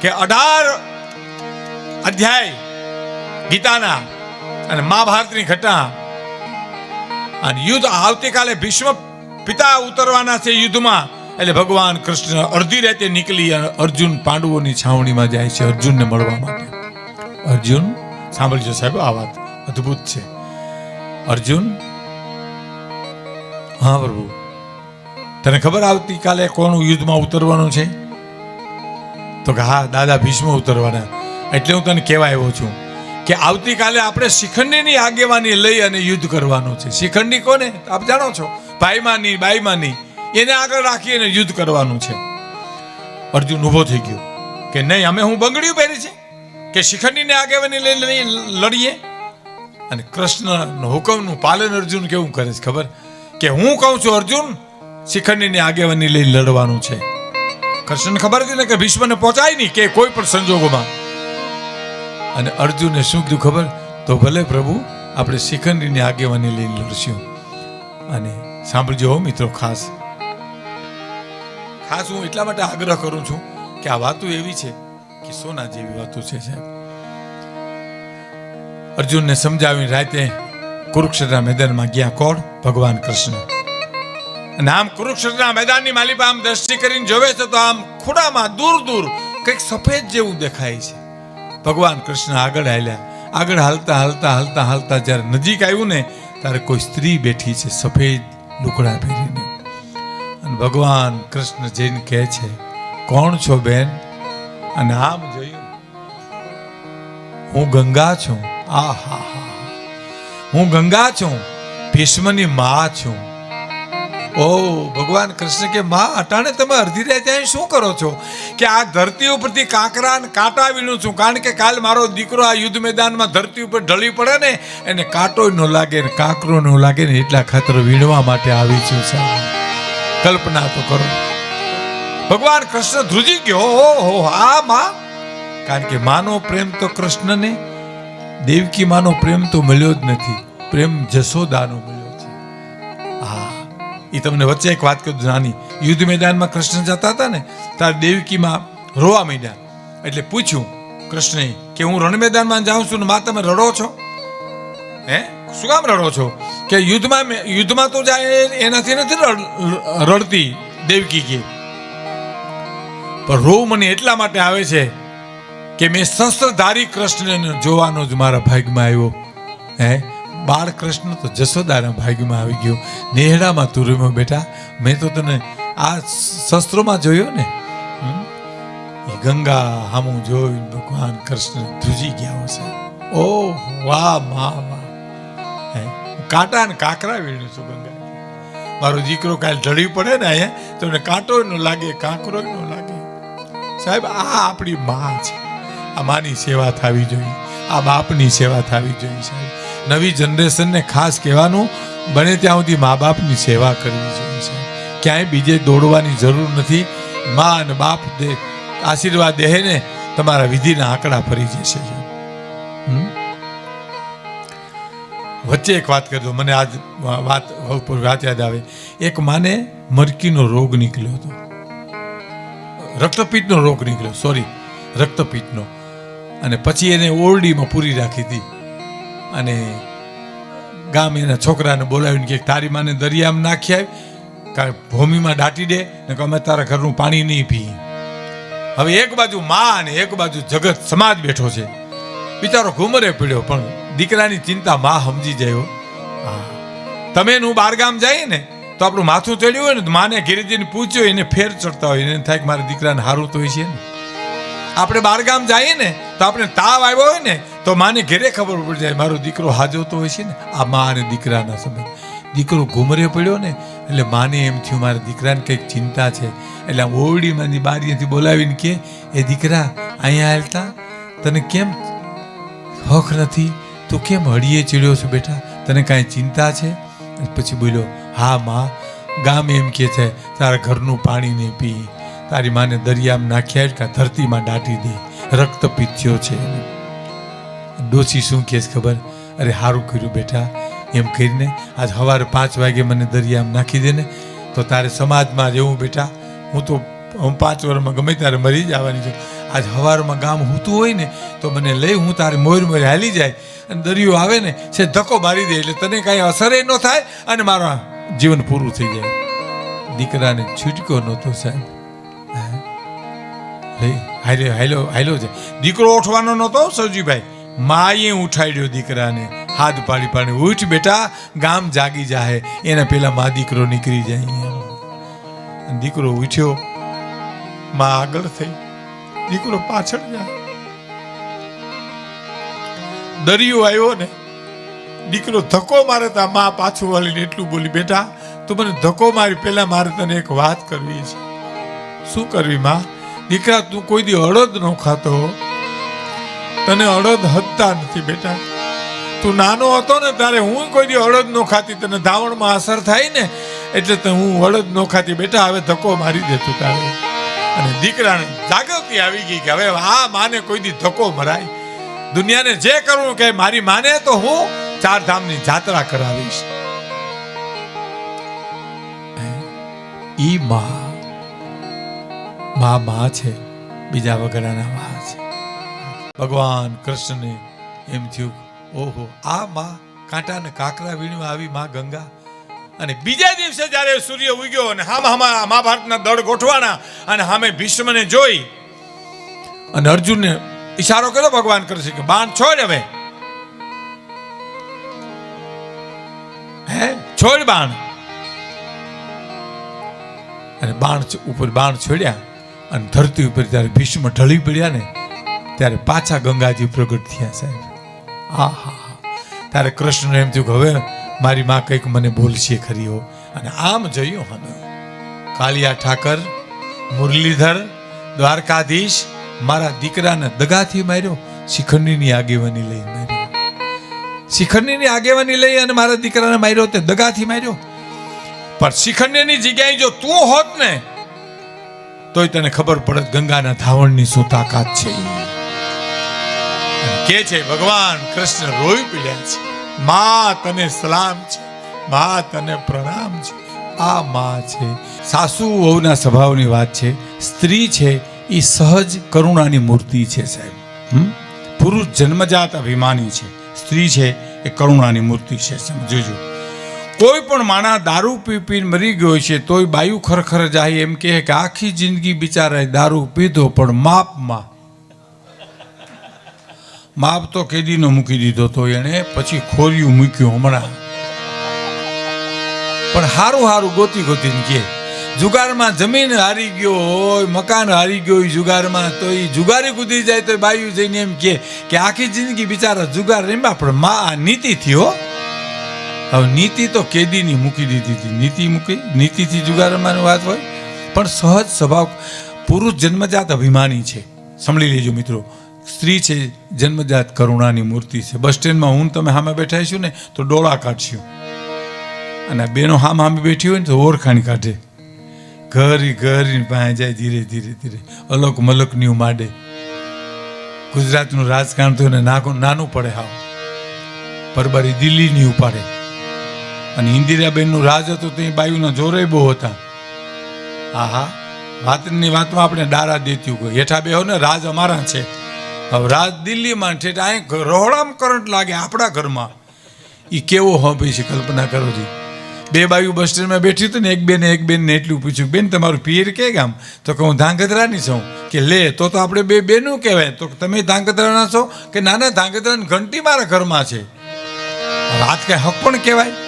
કે અઢાર અધ્યાય ગીતાના અને મહાભારતની ઘટના. અને યુદ્ધ આવતીકાલે ભીષ્મ પિતા ઉતરવાના છે યુદ્ધમાં. એટલે ભગવાન કૃષ્ણ અડધી રાતે નીકળી અને અર્જુન પાંડવોની છાવણીમાં જાય છે અર્જુનને મળવા માટે. અર્જુન, સાંભળજો સાહેબ, આ વાત અદ્ભુત છે. અર્જુન, હા પ્રભુ. તને ખબર આવતીકાલે કોણ યુદ્ધમાં ઉતરવાનું છે? તો કે હા, દાદા ભીષ્મ ઉતરવાના. એટલે હું તને કહેવા આવ્યો છું કે આવતીકાલે આપણે શિખંડીની આગેવાની લઈ અને યુદ્ધ કરવાનું છે. શિખંડી કોને? આપ જાણો છો. ભાઈમાની, બાઈમાની, એને આગળ રાખી અને યુદ્ધ કરવાનું છે. અર્જુન ઊભો થઈ ગયો કે નહીં, અમે હું બંગડીઓ પહેરી છે? કે શિખંડીને આગેવાની લઈ લઈ લડીએ? અને કૃષ્ણનો હુકમનું પાલન અર્જુન કેવું કરે છે ખબર? કે હું કહું છું, અર્જુન, શિખંડીની આગેવાની લઈ લડવાનું છે. કૃષ્ણને ખબર હતી ને કે ભીષ્મને પહોંચાય નહીં કે કોઈ પણ સંજોગોમાં. અને અર્જુને શું કીધું ખબર? તો ભલે પ્રભુ, આપણે શિખંડીની આગેવાની લઈને લડશું. અને સાંભળજો મિત્રો, ખાસ. ખાસ હું એટલા માટે આગ્રહ કરું છું કે આ વાતો એવી છે કે સોના જેવી વાતો છે સાહેબ. અર્જુનને સમજાવીને રાતે કુરુક્ષેત્રના મેદાનમાં ગયા કોણ? ભગવાન કૃષ્ણ. અને આમ કુરુક્ષેત્રના મેદાનની માલિકા આમ દ્રષ્ટિ કરીને જોવે છે તો આમ ખોડામાં દૂર દૂર કંઈક સફેદ જેવું દેખાય છે. ભગવાન કૃષ્ણ આગળ હાલ્યા. આગળ હાલતા હાલતા હાલતા હાલતા જ્યારે નજીક આવ્યું ને, ત્યારે કોઈ સ્ત્રી બેઠી છે સફેદ લુકડા પહેરીને. અને ભગવાન કૃષ્ણ જઈને કહે છે, કોણ છો બેન? અને આમ જોયું, હું ગંગા છું. આ હા હા. હું ગંગા છું, ભીષ્મની મા છું. ઓ, ભગવાન કૃષ્ણ કે માં, અટાણે તમે અડધી રાતે અહીં શું કરો છો? કે આ ધરતી ઉપરથી કાંકરા કાંટા વીણું છું. કારણ કે કાલ મારો દીકરો આ યુદ્ધ મેદાનમાં ધરતી ઉપર ઢળી પડે ને, એને કાંટો ન લાગે ને કાંકરો ન લાગે ને એટલા ખાતર વીણવા માટે આવી છું સાહેબ. કલ્પના તો કરો. ભગવાન કૃષ્ણ ધ્રુજી ગયો. હો હો આ માં. કારણ કે માનો પ્રેમ તો કૃષ્ણને, દેવકી માનો પ્રેમ તો મળ્યો જ નથી. પ્રેમ જશોદાનો મળ્યો. એ તમને વચ્ચે એક વાત કહું નાની. યુદ્ધ મેદાનમાં કૃષ્ણ જતા હતા ને ત્યારે દેવકીમાં રોવા માંડ્યા. એટલે પૂછ્યું કૃષ્ણએ કે હું રણ મેદાનમાં જાઉં છું ને માં તમે રડો છો? હે? શું કામ રડો છો? કે યુદ્ધમાં યુદ્ધમાં તો જાય એનાથી નથી રડતી દેવકી કે. પણ રોવ મને એટલા માટે આવે છે કે મેં શસ્ત્રધારી કૃષ્ણને જોવાનો જ મારા ભાગમાં આવ્યો. હે? બાળ કૃષ્ણ તો જશોદાના ભાગ્યમાં આવી ગયો. નેહડામાં તુરીમાં બેઠા મેં તો તને આ શસ્ત્રોમાં જોયો ને? એ ગંગા હામું જોઈને ભગવાન કૃષ્ણ ધ્રુજી ગયા હશે ઓહ, વાહ મા વાહ. કાંટા ને કાંકરા વીણું છું ગંગા મારો દીકરો કાલે ઢળી પડે ને અહીંયા, તો એને કાંટો ન લાગે, કાંકરો ન લાગે. સાહેબ, આ આપણી માં છે. આ માની સેવા થવી જોઈએ. આ બાપની સેવા થવી જોઈએ સાહેબ. નવી જનરેશનને ખાસ કહેવાનું બને ત્યાં સુધી મા બાપની સેવા કરવી જોઈએ છે ક્યાંય બીજે દોડવાની જરૂર નથી. મા અને બાપ દે આશીર્વાદ દે ને તમારા વિધિના આંકડા ફરી જશે. વચ્ચે એક વાત કરજો, મને આજ વાત વાત યાદ આવે. એક માને મરકીનો રોગ નીકળ્યો હતો. રક્તપિત્તનો રોગ નીકળ્યો સોરી રક્તપિત્તનો અને પછી એને ઓરડીમાં પૂરી રાખી હતી. અને ગામ એના છોકરાને બોલાવીને કે તારી માને દરિયામાં નાખી આવી કારણ ભૂમિમાં દાટી દે, ને કે અમે તારા ઘરનું પાણી નહીં પી હવે એક બાજુ માં અને એક બાજુ જગત સમાજ બેઠો છે. બિચારો ઘુમરે પડ્યો, પણ દીકરાની ચિંતા માં સમજી જાય હા. તમે એનું બારગામ જઈએ ને, તો આપણું માથું ચડ્યું હોય ને માને ગિરિજીને પૂછ્યું એને ફેર ચડતા હોય, એને થાય કે મારા દીકરાને હારું તો હોય છે ને. આપણે બારગામ જઈએ ને તો આપણે તાવ આવ્યો હોય ને, તો માને ઘેરે ખબર પડી જાય, મારો દીકરો હાજો તો હોય છે ને, આ મા અને દીકરાના સંબંધ. દીકરો ઘુમરે પડ્યો ને, એટલે માને એમ થયું, મારા દીકરાને કંઈક ચિંતા છે. એટલે આમ ઓરડીમાંથી બારીએથી બોલાવીને કે એ દીકરા, અહીંયા હાલતા? તને કેમ હક નથી? તું કેમ હળીએ ચીડ્યો છો બેટા? તને કાંઈ ચિંતા છે? પછી બોલ્યો, હા, માં. ગામ એમ કે છે, તારા ઘરનું પાણી નહીં પી. તારી માને દરિયામાં નાખ્યા જ ધરતીમાં દાટી દે. રક્ત પીત્યો છે. ડોસી શું કહે ખબર? અરે સારું કર્યું બેટા. એમ કરીને આજ સવારે પાંચ વાગે મને દરિયામાં નાખી દે ને તો તારે સમાજમાં રહેવું બેટા. હું તો પાંચ વર્ષમાં ગમે ત્યારે મરી જવાની છું. આજ સવારમાં ગામ હૂતું હોય ને, તો મને લઈ હું તારે મોર મોર હાલી જાય. અને દરિયો આવે ને, છે ધક્કો મારી દે, એટલે તને કાંઈ અસર ન થાય અને મારું જીવન પૂરું થઈ જાય. દીકરાને છૂટકો નહોતો સાહેબ. લઈ હાલ્યો હાલ્યો હાલ્યો છે. દીકરો ઉઠવાનો નહોતો સૌજીભાઈ માએ ઉઠાડ્યો દીકરાને. હાથ પાડી પાડી ઉઠ બેટા, ગામ જાગી જાહે. એના પેલા મા દીકરો નીકળી જાય દીકરો ઉઠ્યો. માં આગળ થઈ. દીકરો પાછળ જાય. દરિયો આવ્યો ને, દીકરો ધક્કો મારે તા, માં પાછું વાળીને એટલું બોલી, બેટા, તું મને ધક્કો મારી, પહેલાં મારે તને એક વાત કરવી છે. શું કરવી, માં? દીકરા, તું કોઈ દી અડદ ન ખાતો તને અડદ હદતા નથી બેટા. તું નાનો હતો ને ત્યારે હું કોઈ દી અડદ નો ખાતી, તને ધાવણમાં અસર થાય ને, એટલે હું અડદ નો ખાતી. બેટા, હવે ધક્કો મારી દેતું તારે. અને દીકરાને જાગૃતિ આવી ગઈ કે હવે આ માને કોઈ દી ધક્કો મરાય દુનિયાને જે કરવું કે મારી માને તો હું ચાર ધામની જાત્રા કરાવીશ. ઈ માં માં મા છે, બીજા વગરના મા છે. ભગવાન કૃષ્ણને એમ થયું, ઓહો, આ મા કાંટા ને કાકરા વીણવા આવી માં ગંગા. અને બીજા દિવસે જ્યારે સૂર્ય ઉગ્યો અને હામ હામા મહાભારતના દળ ગોઠવાના અને સામે ભીષ્મને જોઈ અને અર્જુનને ઈશારો કર્યો, ભગવાન કૃષ્ણ કે, બાણ છોડ હવે. હે? છોડ બાણ. અને બાણ ઉપર બાણ છોડ્યા. અને ધરતી ઉપર જ્યારે ભીષ્મ ઢળી પડ્યા ને, ત્યારે પાછા ગંગાજી પ્રગટ થયા સાહેબ. આ હા ત્યારે કૃષ્ણ એમ થયું કે હવે મારી માં કંઈક મને બોલશે ખરી હો અને આમ જયો હને. કાલિયા ઠાકર, મુરલીધર, દ્વારકાધીશ મારા દીકરાને દગાથી માર્યો, શિખંડીની આગેવાની લઈ માર્યો. શિખંડીની આગેવાની લઈ અને મારા દીકરાને માર્યો, તે દગાથી માર્યો. પણ શિખંડીની જગ્યાએ જો તું હોત ને તોય તને ખબર પડત ગંગાના ધાવણની શું તાકાત છે કે છે, ભગવાન કૃષ્ણ રોઈ પીડ્યા છે. મા તને સલામ છે. મા તને પ્રણામ છે. આ મા છે. સાસુ વહુના સ્વભાવની વાત છે. સ્ત્રી છે એ સહજ કરુણાની મૂર્તિ છે સાહેબ? પુરુષ જન્મજાત અભિમાની છે. સ્ત્રી છે, એ કરુણાની મૂર્તિ છે. સમજજો. કોઈ પણ માણા દારૂ પી પીને મરી ગયો છે, તોય બાયુ ખરખર જાય, એમ કહે કે આખી જિંદગી બિચારાએ દારૂ પીધો, પણ માપમાં. માપ તો કેદીનો મૂકી દીધો, તો એણે પછી ખોરિયું મૂક્યું હમણાં. પણ હારું હારું ગોતી ગોતીને કે જુગારમાં જમીન હારી ગયો હોય, મકાન હારી ગયો હોય જુગારમાં, તો એ જુગારી કૂદી જાય તો બાયું જઈને એમ કે કે આખી જિંદગી બિચારા જુગાર રમ્યા, પણ મા આ નીતિથી થયો. હવે નીતિ તો કેદીની મૂકી દીધી હતી. નીતિ મૂકી, નીતિથી જુગાર રમવાની વાત હોય. પણ સહજ સ્વભાવ, પુરુષ જન્મજાત અભિમાની છે. સાંભળી લેજો મિત્રો. સ્ત્રી છે, જન્મજાત કરુણાની મૂર્તિ છે. બસ સ્ટેન્ડમાં હું તમે સામે બેઠા છું ને, તો ડોળા કાઢશું. અને બેનો હામ હામે બેઠી હોય ને, તો ઓળખાણ કાઢે. ઘરી ઘરી પાસે જાય ધીરે ધીરે ધીરે. અલક મલકની માડે. ગુજરાતનું રાજકારણ થયું ને નાનું નાનું પડે હાવ. પરબારી દિલ્હીની ઉપાડે. અને ઇન્દિરાબેનનું રાજ હતું તો એ બાયુના જોરે બહુ હતા. હા હા વાતની વાતમાં આપણે ડારા દેત્યું કોઈ. હેઠા બેહો ને, રાજ અમારા છે. હવે રાજ દિલ્હીમાં ઠેઠ અહીં રોહડામ કરંટ લાગે આપણા ઘરમાં. એ કેવો હોબી છે, કલ્પના કરો જી. બે બાયુ બસ સ્ટેન્ડમાં બેઠી હતી ને, એક બેને એક બેનને એટલું પૂછ્યું, બેન, તમારું પિયર કે ગામ? તો કે, હું ધાંગધ્રાની છું. કે, લે, તો તો આપણે બે બેનું કહેવાય. તો તમે ધાંગધ્રાના છો? કે નાના ધાંગધ્રાની ઘંટી મારા ઘરમાં છે. વાત કાંઈ હક પણ કહેવાય?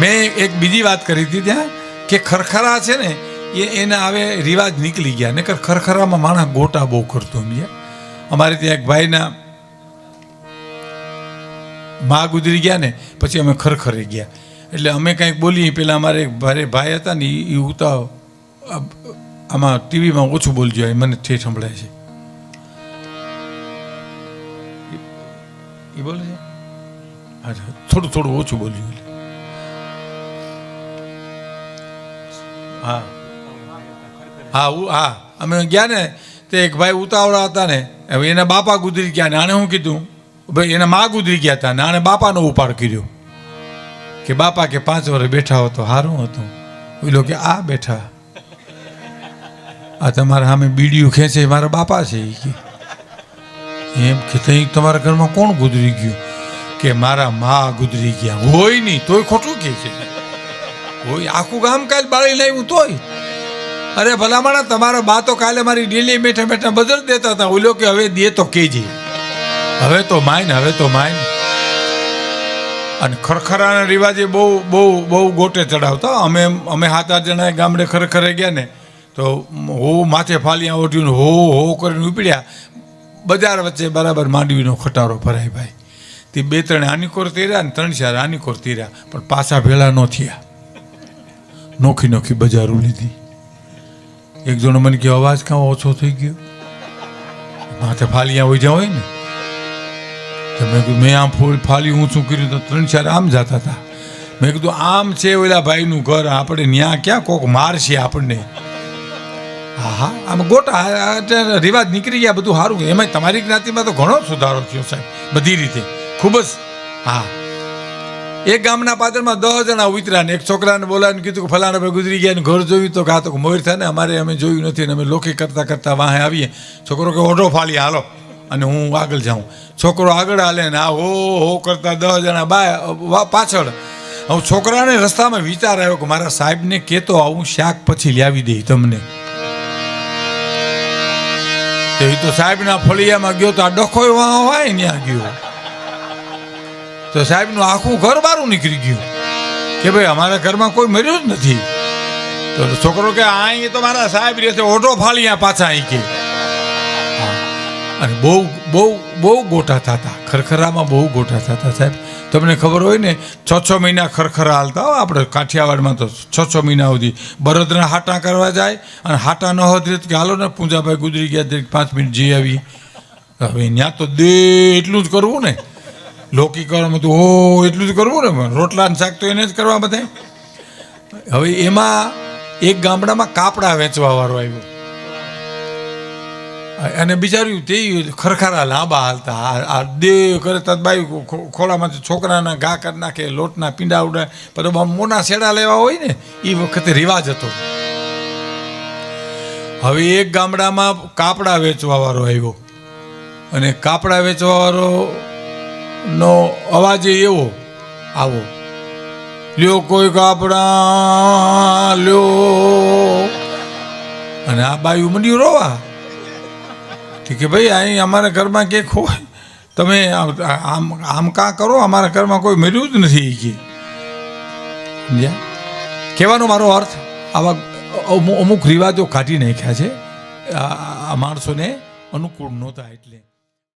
મેં એક બીજી વાત કરી હતી ત્યાં, કે ખરખરા છે ને, એ એના હવે રિવાજ નીકળી ગયા. નકર ખરખરામાં માણસ ગોટા બહુ કરતો સમજ્યા અમારે ત્યાં એક ભાઈના માં ગુજરી ગયા ને, પછી અમે ખરખરે ગયા. એટલે અમે કંઈક બોલીએ, પેલા અમારે એક ભારે ભાઈ હતા ને એ ઉતા આમાં ટીવીમાં ઓછું બોલજો, એ મને ઠેઠ સંભળાય છે. એ બોલે છે? થોડું થોડું ઓછું બોલ્યું. હા. હા હા. અમે ગયા ને, તે એક ભાઈ ઉતાવળા હતા ને, હવે એના બાપા ગુજરી ગયા ને. આને શું કીધું, ભાઈ, એના મા ગુજરી ગયા હતા ને, આને બાપાનો ઉપાડ કર્યો. કે બાપા કે પાંચ વર્ષ બેઠા હો તો સારું હતું. ઓલો કે, આ બેઠા. આ તમારા સામે બીડીયું ખેંચે મારા બાપા છે. એમ કે તઈ તમારા ઘરમાં કોણ ગુજરી ગયું? કે, મારા મા ગુજરી ગયા. હોય નહીં, તોય ખોટું કે છે. હોય આખું ગામ કાલ બાળી લાવ્યું તોય. અરે ભલામણા, તમારા બા તો કાલે મારી ડેલી બેઠા બેઠા બદલ દેતા હતા. ઓલો કે હવે દે તો કેજે. હવે તો માઇન, હવે તો માય અને ખરખરાના રિવાજે બહુ બહુ બહુ ગોટે ચડાવતા. અમે અમે સાત આઠ જણા ગામડે ખરેખરે ગયા ને, તો હો માથે ફાલિયા ઓઢ્યું હો હો કરીને ઉપડ્યા. બજાર વચ્ચે બરાબર માંડવીનો ખટારો ભરાય ભાઈ. તે બે ત્રણ આનીકોર તીર્યા ને ત્રણ ચાર આનીકોર તીર્યા. પણ પાછા ભેળા ન થયા. નોખી નોખી બજારો લીધી. એક જણો મને કે અવાજ કાં ઓછો થઈ ગયો? માથે ફાલિયા હોય જ્યાં ને? તો મેં કીધું, મેં આમ ફૂલ ફાલી ઊંચું કર્યું? તો ત્રણ ચાર આમ જતા હતા. મેં કીધું, આમ છે ઓલા ભાઈનું ઘર, આપણે ન્યા ક્યાં કોક મારશે આપણને? હા હા આમ ગોટા રિવાજ નીકળી ગયા, બધું સારું. એમાં તમારી જ્ઞાતિમાં તો ઘણો સુધારો થયો સાહેબ, બધી રીતે. ખૂબ જ, હા. એક ગામના પાત્રમાં દસ જણા ઉતર્યા ને એક છોકરાને બોલાવીને કીધું કે ફલાણા ભાઈ ગુજરી ગયા ને ઘર જોયું તો કાં તો મોર થાય ને અમારે અમે જોયું નથી ને અમે લોકે કરતા કરતા વાહે આવીએ. છોકરો કે, ઓઢો ફાલી, હાલો. અને હું આગળ જાઉં. છોકરો આગળ હાલે ને આ હો હો કરતા દસ જણા બા પાછળ. હું છોકરાને રસ્તામાં વિચાર આવ્યો કે મારા સાહેબને કહેતો આવું શાક પછી લાવી દઈ તમને. તો સાહેબના ફળિયામાં ગયો તો આ ડખોય વાહ વાય ત્યાં ગયો. તો સાહેબનું આખું ઘર બારું નીકળી ગયું. કે ભાઈ, અમારા ઘરમાં કોઈ મર્યું જ નથી. તો છોકરો કે, આ અહીં તો મારા સાહેબ રહે છે ઓટો આ પાછા અહીં કે. અને બહુ બહુ બહુ ગોટા થતા. ખરખરામાં બહુ ગોટા થતા સાહેબ. તમને ખબર હોય ને, છ છ મહિના ખરખરા હાલતા હો આપણે કાઠિયાવાડમાં તો છ છ મહિના સુધી. બળદના હાટા કરવા જાય અને હાટા ન હોત કે હાલો ને, પૂંજાભાઈ ગુજરી ગયા પાંચ મિનિટ જઈ આવી હવે ત્યાં તો દે એટલું જ કરવું ને. લૌકિક કરવામાં તો હો એટલું જ કરવું ને રોટલા ને શાક તો એને જ કરવા બધે. હવે એમાં એક ગામડામાં કાપડા વેચવા વાળો આવ્યો. અને બિચાર્યું તે ખરખારા લાંબા હાલતા. આ દેહ કરે તત બાયું ખોળામાંથી છોકરાના ઘા કરી નાખે, લોટના પીંડા ઉડાય પછી મોના શેડા લેવા હોય ને એ વખતે રિવાજ હતો. હવે એક ગામડામાં કાપડા વેચવા વાળો આવ્યો. અને કાપડા વેચવા વાળો નો અવાજ એવો. આવો. લ્યો કોઈ કાપડા લ્યો. અને આ બાયું મંડ્યું રોવા. કે ભાઈ અહીં અમારા ઘરમાં કે હોય? તમે આમ આમ કાં કરો? અમારા ઘરમાં કોઈ મળ્યું જ નથી કે. કહેવાનો મારો અર્થ, આવા અમુ- અમુક રિવાજો કાઢી નાખ્યા છે. આ માણસોને અનુકૂળ નહોતા એટલે.